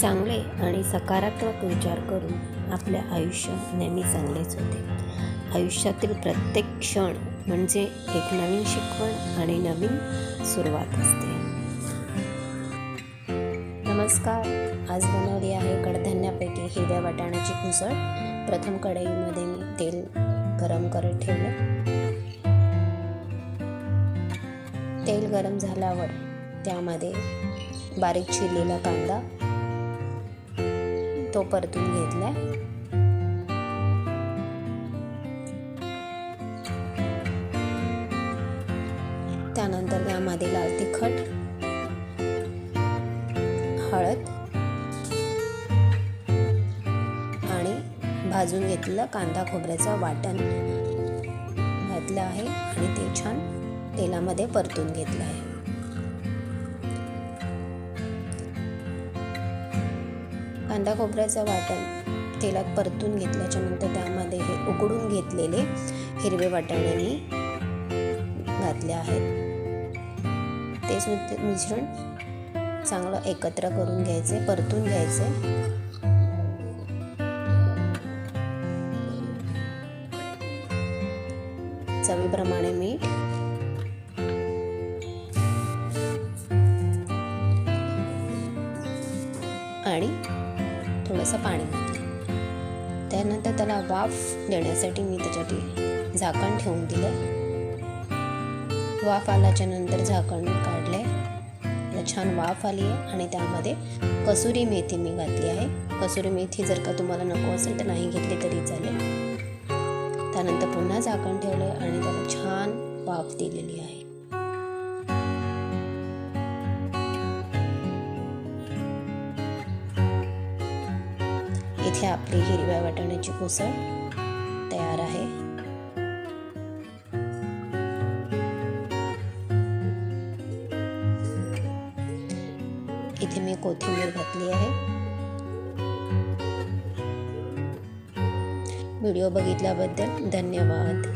चांगले आणि सकारात्मक विचार करून आपले आयुष्य नेहमी चांगलेच होते. आयुष्यातील प्रत्येक क्षण म्हणजे एक नवीन शिकवण आणि नवीन सुरुवात असते. नमस्कार. आज बनवली आहे कडधान्यापैकी हिरव्या वाटाण्याची घुसळ प्रथम कढईमध्ये मी तेल गरम करत ठेवलं. तेल गरम झाल्यावर त्यामध्ये बारीक चिरलेला कांदा तो परतून घेतला त्यानंतर त्यामध्ये लाल तिखट हळद आणि भाजून घेतलेलं कांदा खोबऱ्याचं वाटण घातलं आहे आणि ते छान तेलामध्ये परतून घेतलं आहे. कांदा खोबऱ्याचं वाटण तेलात परतून घेतल्याच्या नंतर त्यामध्ये हे उकडून घेतलेले हिरवे वाटाणे घातले आहेत. ते सुद्धा मिश्रण चांगलं एकत्र करून घ्यायचे परतून घ्यायचे. चवीप्रमाणे मीठ. आणि थोडंसं पाणी. घातलं त्यानंतर त्याला वाफ देण्यासाठी मी त्याच्यात झाकण ठेवून दिलं वाफ आल्याच्यानंतर झाकण काढले छान वाफ आली आहे आणि त्यामध्ये कसुरी मेथी मी घातली आहे. कसुरी मेथी जर का तुम्हाला नको असेल तर नाही घेतली तरी चालेल. त्यानंतर पुन्हा झाकण ठेवलं आणि त्याला छान वाफ दिलेली आहे. इथे आपली हिरव्या वाटाण्याची उसळ तयार आहे. इथे मी कोथिंबीर घातली आहे. व्हिडिओ बघितल्याबद्दल धन्यवाद.